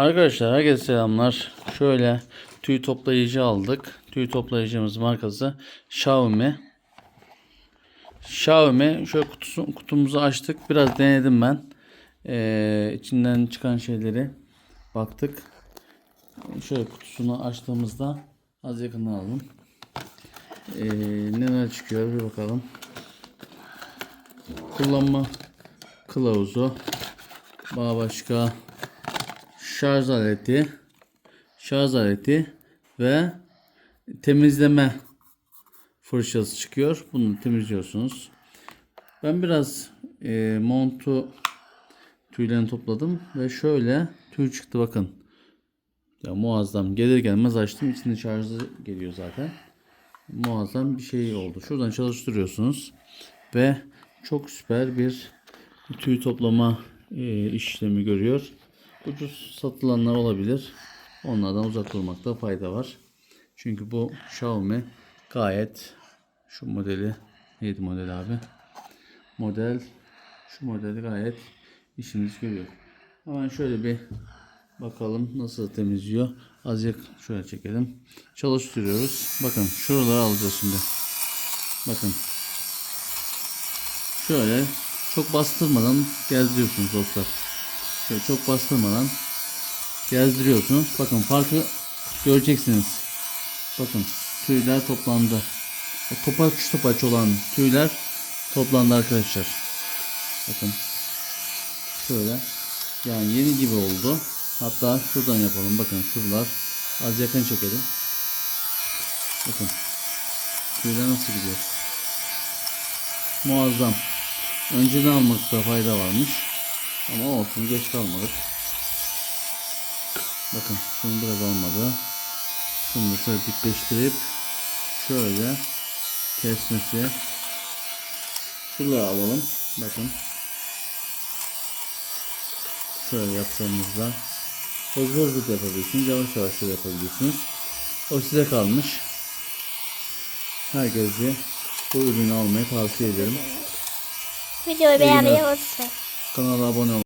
Arkadaşlar herkese selamlar. Şöyle tüy toplayıcı aldık. Tüy toplayıcımız markası Xiaomi. Xiaomi şöyle kutusu, kutumuzu açtık. Biraz denedim ben. Ee, içinden çıkan şeyleri baktık. Şöyle kutusunu açtığımızda az yakından alalım. Ee, neler çıkıyor bir bakalım. Kullanma kılavuzu. Daha başka şarj aleti, şarj aleti ve temizleme fırçası çıkıyor. Bunu temizliyorsunuz. Ben biraz e, montu tüylerini topladım ve şöyle tüy çıktı bakın. Ya muazzam. Gelir gelmez açtım. İçinde şarjı geliyor zaten. Muazzam bir şey oldu. Şuradan çalıştırıyorsunuz ve çok süper bir tüy toplama e, işlemi görüyor. Ucuz satılanlar olabilir. Onlardan uzak durmakta fayda var. Çünkü bu Xiaomi gayet şu modeli neydi model abi? Model şu modeli gayet işimiz görüyor. Hemen şöyle bir bakalım nasıl temizliyor. Azıcık şöyle çekelim. Çalıştırıyoruz. Bakın şuraları alacağız şimdi. Bakın. Şöyle çok bastırmadan gezdiriyorsunuz dostlar. Şöyle çok bastırmadan gezdiriyorsunuz. Bakın farkı göreceksiniz. Bakın tüyler toplandı. Topaç topaç olan tüyler toplandı arkadaşlar. Bakın. Şöyle. Yani yeni gibi oldu. Hatta şuradan yapalım. Bakın şuralar. Az yakın çekelim. Bakın. Tüyler nasıl gidiyor? Muazzam. Önceden almakta fayda varmış. Ama olsun geç kalmadık. Bakın şunu biraz almadı. Şunu da şöyle dikleştirip şöyle kesmesi. Şuraları alalım. Bakın. Şöyle yaptığımızda hızlı hızlı yapabilirsiniz. Yavaş yavaş da yapabilirsiniz. O size kalmış. Herkese bu ürünü almayı tavsiye ederim. Videoyu beğenmeyi unutmayın. Kanala abone olmayı